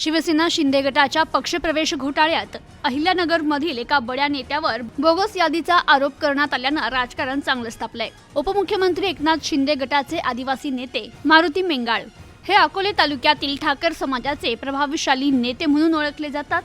शिवसेना शिंदे गटाच्या पक्षप्रवेश घोटाळ्यात अहिल्यानगरमधील एका बड्या नेत्यावर बोगस यादीचा आरोप करण्यात आल्यानं राजकारण चांगलंच तापलंय उपमुख्यमंत्री एकनाथ शिंदे गटाचे आदिवासी नेते मारुती मेंगाळ हे अकोले तालुक्यातील ठाकर समाजाचे प्रभावशाली नेते म्हणून ओळखले जातात.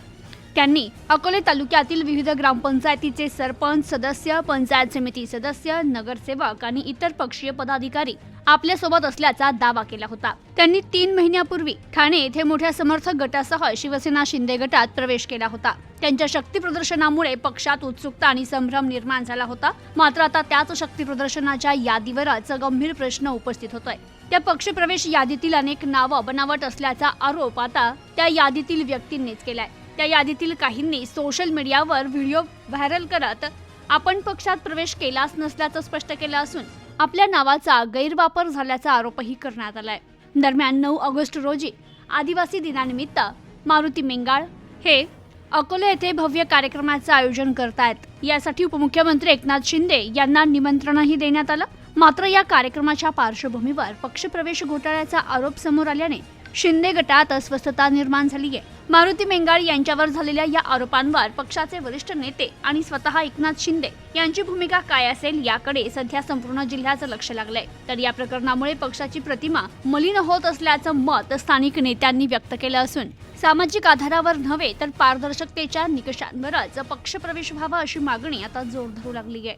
त्यांनी अकोले तालुक्यातील विविध ग्रामपंचायतीचे सरपंच सदस्य पंचायत समिती सदस्य नगरसेवक आणि इतर पक्षीय पदाधिकारी आपल्यासोबत असल्याचा दावा केला होता. त्यांनी तीन महिन्यापूर्वी ठाणे येथे मोठ्या समर्थक गटासह शिवसेना शिंदे गटात प्रवेश केला होता. त्यांच्या शक्ती प्रदर्शनामुळे पक्षात उत्सुकता आणि संभ्रम निर्माण झाला होता. मात्र आता त्याच शक्ती प्रदर्शनाच्या यादीवरच गंभीर प्रश्न उपस्थित होतोय. त्या पक्षप्रवेश यादीतील अनेक नावं बनावट असल्याचा आरोप आता त्या यादीतील व्यक्तींनीच केलाय. त्या यादीतील काहींनी सोशल मीडियावर व्हिडिओ व्हायरल करत आपण पक्षात प्रवेश केलाच नसल्याचं स्पष्ट केलं असून आपल्या नावाचा गैरवापर झाल्याचा आरोपही करण्यात आलाय. दरम्यान नऊ ऑगस्ट रोजी आदिवासी दिनानिमित्त मारुती मेंगाळ हे अकोले येथे भव्य कार्यक्रमाचं आयोजन करतायत. यासाठी उपमुख्यमंत्री एकनाथ शिंदे यांना निमंत्रणही देण्यात आलं. मात्र या कार्यक्रमाच्या पार्श्वभूमीवर पक्षप्रवेश घोटाळ्याचा आरोप समोर आल्याने शिंदे गटात अस्वस्थता निर्माण झाली आहे. मारुती मेंगाळ यांच्यावर झालेल्या या आरोपांवर पक्षाचे वरिष्ठ नेते आणि स्वतः एकनाथ शिंदे यांची भूमिका काय असेल याकडे सध्या संपूर्ण जिल्ह्याचं लक्ष लागलंय. तर या प्रकरणामुळे पक्षाची प्रतिमा मलिन होत असल्याचं मत स्थानिक नेत्यांनी व्यक्त केलं असून सामाजिक आधारावर नव्हे तर पारदर्शकतेच्या निकषांवरच पक्षप्रवेश व्हावा अशी मागणी आता जोर धरू लागली आहे.